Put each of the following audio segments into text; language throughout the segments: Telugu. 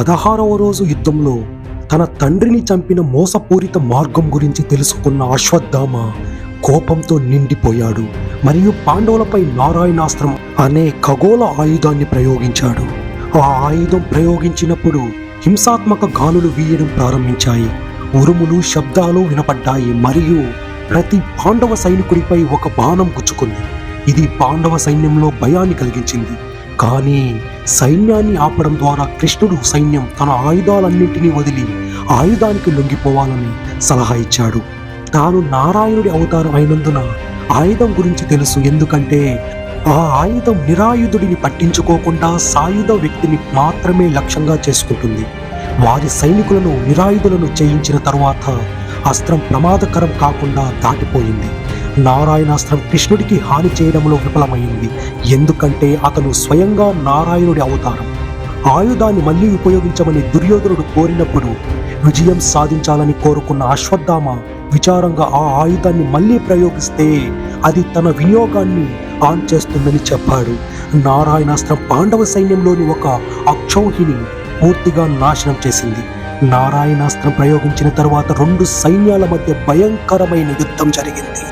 పదహారవ రోజు యుద్ధంలో తన తండ్రిని చంపిన మోసపూరిత మార్గం గురించి తెలుసుకున్న అశ్వత్థామ కోపంతో నిండిపోయాడు మరియు పాండవులపై నారాయణాస్త్రం అనే ఖగోళ ఆయుధాన్ని ప్రయోగించాడు. ఆ ఆయుధం ప్రయోగించినప్పుడు హింసాత్మక గాలులు వీయడం ప్రారంభించాయి. ఉరుములు శబ్దాలు వినపడ్డాయి మరియు ప్రతి పాండవ సైనికుడిపై ఒక బాణం గుచ్చుకుంది. ఇది పాండవ సైన్యంలో భయాన్ని కలిగించింది. కానీ సైన్యాన్ని ఆపడం ద్వారా కృష్ణుడు సైన్యం తన ఆయుధాలన్నింటినీ వదిలి ఆయుధానికి లొంగిపోవాలని సలహా ఇచ్చాడు. తాను నారాయణుడి అవతారం అయినందున ఆయుధం గురించి తెలుసు. ఎందుకంటే ఆ ఆయుధం నిరాయుధుడిని పట్టించుకోకుండా సాయుధ వ్యక్తిని మాత్రమే లక్ష్యంగా చేసుకుంటుంది. వారి సైనికులను నిరాయుధులను చేయించిన తరువాత అస్త్రం ప్రమాదకరం కాకుండా దాటిపోయింది. నారాయణాస్త్రం కృష్ణుడికి హాని చేయడంలో విఫలమైంది. ఎందుకంటే అతను స్వయంగా నారాయణుడి అవతారం. ఆయుధాన్ని మళ్ళీ ఉపయోగించమని దుర్యోధనుడు కోరినప్పుడు విజయం సాధించాలని కోరుకున్న అశ్వత్థామ విచారంగా ఆ ఆయుధాన్ని మళ్ళీ ప్రయోగిస్తే అది తన వినియోగాన్ని ఆన్ చేస్తుందని చెప్పాడు. నారాయణాస్త్రం పాండవ సైన్యంలోని ఒక అక్షౌహిని పూర్తిగా నాశనం చేసింది. నారాయణాస్త్రం ప్రయోగించిన తర్వాత రెండు సైన్యాల మధ్య భయంకరమైన యుద్ధం జరిగింది.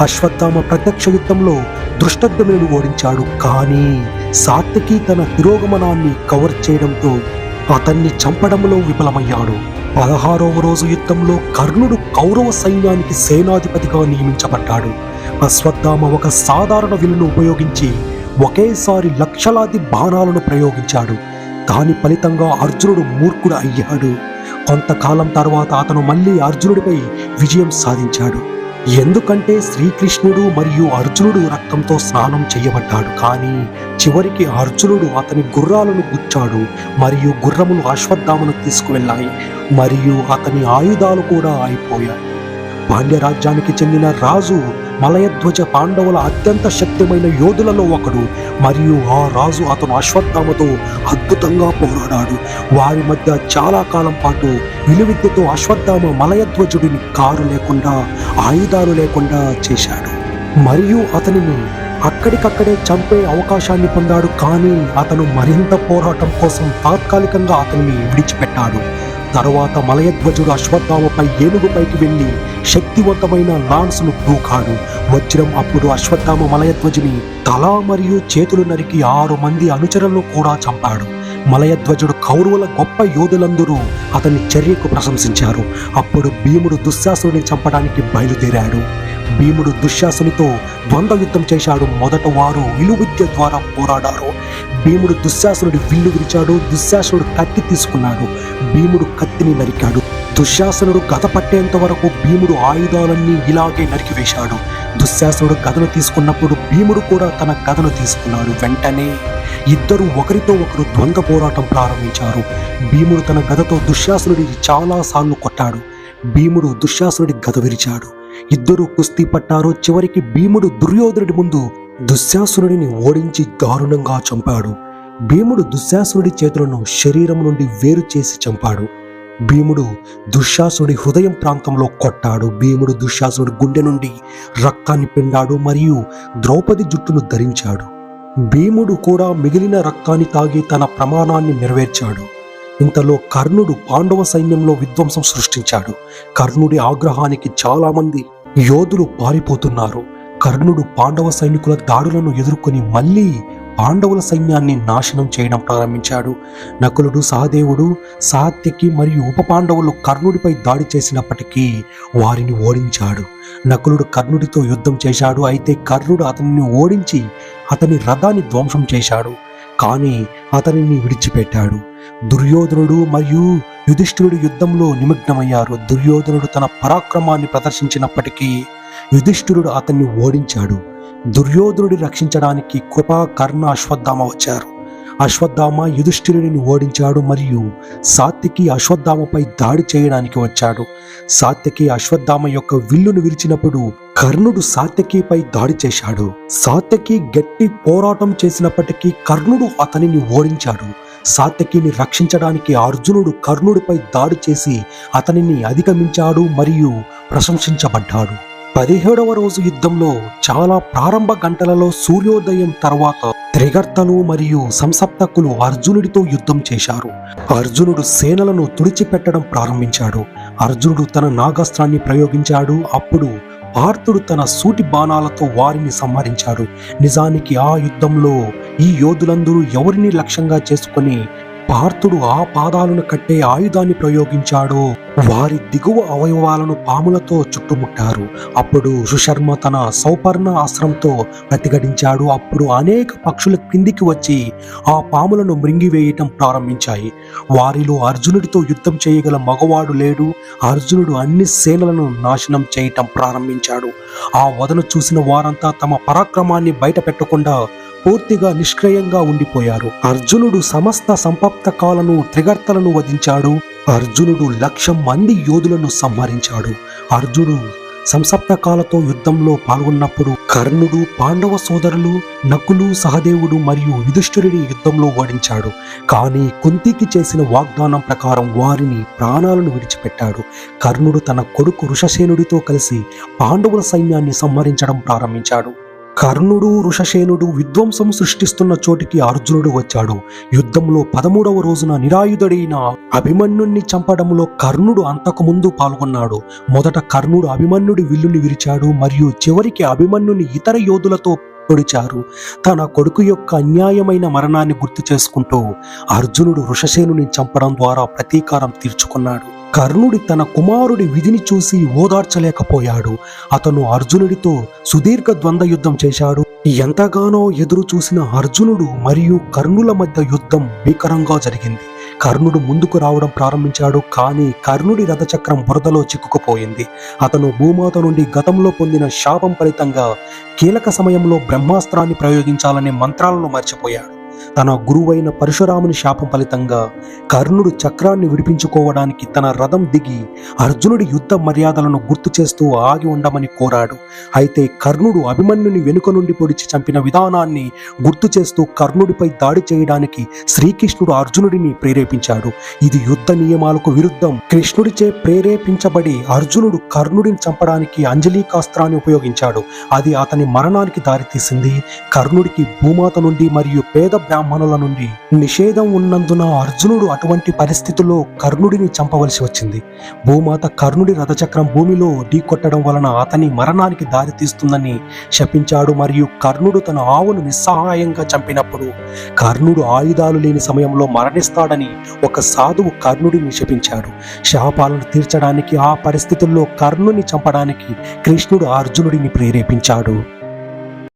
అశ్వత్థామ ప్రత్యక్ష యుద్ధంలో దృష్టద్యుమ్నుడు ఓడించాడు. కానీ సాత్యకి తన తిరోగమనాన్ని కవర్ చేయడంతో అతన్ని చంపడంలో విఫలమయ్యాడు. పదహారవ రోజు యుద్ధంలో కర్ణుడు కౌరవ సైన్యానికి సేనాధిపతిగా నియమించబడ్డాడు. అశ్వత్థామ ఒక సాధారణ విలును ఉపయోగించి ఒకేసారి లక్షలాది బాణాలను ప్రయోగించాడు. దాని ఫలితంగా అర్జునుడు మూర్ఖుడు అయ్యాడు. కొంతకాలం తర్వాత అతను మళ్ళీ అర్జునుడిపై విజయం సాధించాడు. ఎందుకంటే శ్రీకృష్ణుడు మరియు అర్జునుడు రక్తంతో స్నానం చేయబడ్డాడు. కానీ చివరికి అర్జునుడు అతని గుర్రాలను గుచ్చాడు మరియు గుర్రములు అశ్వత్థామను తీసుకువెళ్ళాయి మరియు అతని ఆయుధాలు కూడా అయిపోయాయి పాండ్యరాజ్యానికి చెందిన రాజు మలయధ్వజ పాండవుల అత్యంత శక్తిమైన యోధులలో ఒకడు. మరియు ఆ రాజు అతను అశ్వత్థామతో అద్భుతంగా పోరాడాడు. వారి మధ్య చాలా కాలం పాటు విలువిద్యతో అశ్వత్థామ మలయధ్వజుడిని కారు లేకుండా ఆయుధాలు లేకుండా చేశాడు. మరియు అతనిని అక్కడికక్కడే చంపే అవకాశాన్ని పొందాడు. కానీ అతను మరింత పోరాటం కోసం తాత్కాలికంగా అతనిని విడిచిపెట్టాడు. తరువాత మలయధ్వజుడు అశ్వత్థామపై ఏనుగుపైకి వెళ్ళి శక్తివంతమైన లాన్స్ను దూకాడు. వజ్రం అప్పుడు అశ్వత్థామ మలయధ్వజుని తల మరియు చేతులు నరికి ఆరు మంది అనుచరులను కూడా చంపాడు. మలయధ్వజుడు కౌరవుల గొప్ప యోధులందరూ అతని చర్యకు ప్రశంసించారు. అప్పుడు భీముడు దుశ్శాసుని చంపడానికి బయలుదేరాడు. భీముడు దుశ్శాసునితో ద్వంద్వ యుద్ధం చేశాడు. మొదట వారు విలువిద్య ద్వారా పోరాడారు. భీముడు దుశ్శాసునుడి విల్లు విరిచాడు. దుశ్శాసనుడు కత్తి తీసుకున్నాడు. భీముడు కత్తిని నరికాడు. దుశ్శాసనుడు గద పట్టేంత వరకు భీముడు ఆయుధాలన్నీ ఇలాగే నరికివేశాడు దుశ్శాసనుడు గదను తీసుకున్నప్పుడు భీముడు కూడా తన గదను తీసుకున్నాడు. వెంటనే ఇద్దరు ఒకరితో ఒకరు ద్వంద్వ పోరాటం ప్రారంభించారు. భీముడు తన గదతో దుశ్శాసనుడిని చాలాసార్లు కొట్టాడు. భీముడు దుశ్శాసనుడి గద విరిచాడు. ఇద్దరు కుస్తీ పట్టారు చివరికి భీముడు దుర్యోధనుడి ముందు దుశ్శాసురుడిని ఓడించి దారుణంగా చంపాడు. భీముడు దుశ్శాసురుడి చేతులను శరీరం నుండి వేరు చేసి చంపాడు. భీముడు దుశ్శాసుడి హృదయం ప్రాంతంలో కొట్టాడు. భీముడు దుశ్శాసుడి గుండె నుండి రక్తాన్ని పిండాడు మరియు ద్రౌపది జుట్టును ధరించాడు. భీముడు కూడా మిగిలిన రక్తాన్ని తాగి తన ప్రమాణాన్ని నెరవేర్చాడు. ఇంతలో కర్ణుడు పాండవ సైన్యంలో విధ్వంసం సృష్టించాడు. కర్ణుడి ఆగ్రహానికి చాలామంది యోధులు పారిపోతున్నారు. కర్ణుడు పాండవ సైనికుల దాడులను ఎదుర్కొని మళ్ళీ పాండవుల సైన్యాన్ని నాశనం చేయడం ప్రారంభించాడు. నకులుడు సహదేవుడు సాత్యకి మరియు ఉప పాండవులు కర్ణుడిపై దాడి చేసినప్పటికీ వారిని ఓడించాడు. నకులుడు కర్ణుడితో యుద్ధం చేశాడు. అయితే కర్ణుడు అతనిని ఓడించి అతని రథాన్ని ధ్వంసం చేశాడు. కానీ అతనిని విడిచిపెట్టాడు. దుర్యోధనుడు మరియు యుధిష్ఠిరుడు యుద్ధంలో నిమగ్నమయ్యారు. దుర్యోధనుడు తన పరాక్రమాన్ని ప్రదర్శించినప్పటికీ యుధిష్ఠిరుడు అతన్ని ఓడించాడు. దుర్యోధనుడి రక్షించడానికి కృపా కర్ణ అశ్వత్థామ వచ్చారు. అశ్వత్థామ యుధిష్ఠిరుడిని ఓడించాడు మరియు సాత్యకి అశ్వత్థామపై దాడి చేయడానికి వచ్చాడు. సాత్యకి అశ్వత్థామ యొక్క విల్లును విరిచినప్పుడు కర్ణుడు సాత్యకిపై దాడి చేశాడు. సాత్యకి గట్టి పోరాటం చేసినప్పటికీ కర్ణుడు అతనిని ఓడించాడు. సాత్యకిని రక్షించడానికి అర్జునుడు కర్ణుడిపై దాడి చేసి అతనిని అధిగమించాడు మరియు ప్రశంసించబడ్డాడు. పదిహేడవ రోజు యుద్ధంలో చాలా ప్రారంభ గంటలలో సూర్యోదయం తర్వాత త్రిగర్తలు మరియు సంసప్తకులు అర్జునుడితో యుద్ధం చేశారు. అర్జునుడు సేనలను తుడిచిపెట్టడం ప్రారంభించాడు. అర్జునుడు తన నాగాస్త్రాన్ని ప్రయోగించాడు. అప్పుడు పార్థుడు తన సూటి బాణాలతో వారిని సంహరించాడు. నిజానికి ఆ యుద్ధంలో ఈ యోధులందరూ ఎవరిని లక్ష్యంగా చేసుకుని పార్థుడు ఆ పాదాలను కట్టే ఆయుధాన్ని ప్రయోగించాడో వారి దిగువ అవయవాలను పాములతో చుట్టుముట్టారు. అప్పుడు సుశర్మ తన సౌపర్ణ అస్త్రంతో ప్రతిఘటించాడు. అప్పుడు అనేక పక్షుల కిందికి వచ్చి ఆ పాములను మృంగివేయటం ప్రారంభించాయి. వారిలో అర్జునుడితో యుద్ధం చేయగల మగవాడు లేడు. అర్జునుడు అన్ని సేనలను నాశనం చేయటం ప్రారంభించాడు. ఆ వదను చూసిన వారంతా తమ పరాక్రమాన్ని బయట పెట్టకుండా పూర్తిగా నిష్క్రయంగా ఉండిపోయారు. అర్జునుడు సమస్త సంపప్తకాలను త్రిగర్తలను వధించాడు. అర్జునుడు లక్షం మంది యోధులను సంహరించాడు. అర్జునుడు సంసప్తకాలతో యుద్ధంలో పాల్గొన్నప్పుడు కర్ణుడు పాండవ సోదరులు నకులు సహదేవుడు మరియు యుధిష్ఠురుడి యుద్ధంలో ఓడించాడు. కానీ కుంతికి చేసిన వాగ్దానం ప్రకారం వారిని ప్రాణాలను విడిచిపెట్టాడు. కర్ణుడు తన కొడుకు ఋషసేనుడితో కలిసి పాండవుల సైన్యాన్ని సంహరించడం ప్రారంభించాడు. కర్ణుడు ఋషసేనుడు విధ్వంసం సృష్టిస్తున్న చోటికి అర్జునుడు వచ్చాడు. యుద్ధంలో పదమూడవ రోజున నిరాయుధుడైన అభిమన్యుణ్ణి చంపడంలో కర్ణుడు అంతకు ముందు పాల్గొన్నాడు. మొదట కర్ణుడు అభిమన్యుడి విల్లుని విరిచాడు మరియు చివరికి అభిమన్యుని ఇతర యోధులతో పొడిచారు. తన కొడుకు యొక్క అన్యాయమైన మరణాన్ని గుర్తు చేసుకుంటూ అర్జునుడు ఋషసేనుని చంపడం ద్వారా ప్రతీకారం తీర్చుకున్నాడు. కర్ణుడి తన కుమారుడి విధిని చూసి ఓదార్చలేకపోయాడు. అతను అర్జునుడితో సుదీర్ఘ ద్వంద్వ యుద్ధం చేశాడు. ఎంతగానో ఎదురు చూసిన అర్జునుడు మరియు కర్ణుల మధ్య యుద్ధం భీకరంగా జరిగింది. కర్ణుడు ముందుకు రావడం ప్రారంభించాడు కానీ కర్ణుడి రథచక్రం బురదలో చిక్కుకుపోయింది. అతను భూమాత నుండి గతంలో పొందిన శాపం ఫలితంగా కీలక సమయంలో బ్రహ్మాస్త్రాన్ని ప్రయోగించాలనే మంత్రాలను మర్చిపోయాడు. తన గురువైన పరశురాముని శాపం ఫలితంగా కర్ణుడు చక్రాన్ని విడిపించుకోవడానికి తన రథం దిగి అర్జునుడి యుద్ధ మర్యాదలను గుర్తు చేస్తూ ఆగి ఉండమని కోరాడు. అయితే కర్ణుడు అభిమన్యుని వెనుక నుండి పొడిచి చంపిన విధానాన్ని గుర్తు చేస్తూ కర్ణుడిపై దాడి చేయడానికి శ్రీకృష్ణుడు అర్జునుడిని ప్రేరేపించాడు. ఇది యుద్ధ నియమాలకు విరుద్ధం. కృష్ణుడిచే ప్రేరేపించబడి అర్జునుడు కర్ణుడిని చంపడానికి అంజలీకాస్త్రాన్ని ఉపయోగించాడు. అది అతని మరణానికి దారితీసింది. కర్ణుడికి భూమాత నుండి మరియు పేద బ్రాహ్మణుల నుండి నిషేధం ఉన్నందున అర్జునుడు అటువంటి పరిస్థితుల్లో కర్ణుడిని చంపవలసి వచ్చింది. భూమాత కర్ణుడి రథచక్రం భూమిలో ఢీకొట్టడం వలన అతని మరణానికి దారితీస్తుందని శపించాడు మరియు కర్ణుడు తన ఆవును నిస్సహాయంగా చంపినప్పుడు కర్ణుడు ఆయుధాలు లేని సమయంలో మరణిస్తాడని ఒక సాధువు కర్ణుడిని శపించాడు. శాపాలను తీర్చడానికి ఆ పరిస్థితుల్లో కర్ణుని చంపడానికి కృష్ణుడు అర్జునుడిని ప్రేరేపించాడు.